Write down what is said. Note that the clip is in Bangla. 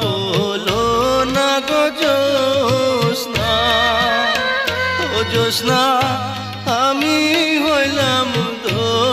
বলো না গো জোসনা ও জোসনা আমি হইলাম দোষ।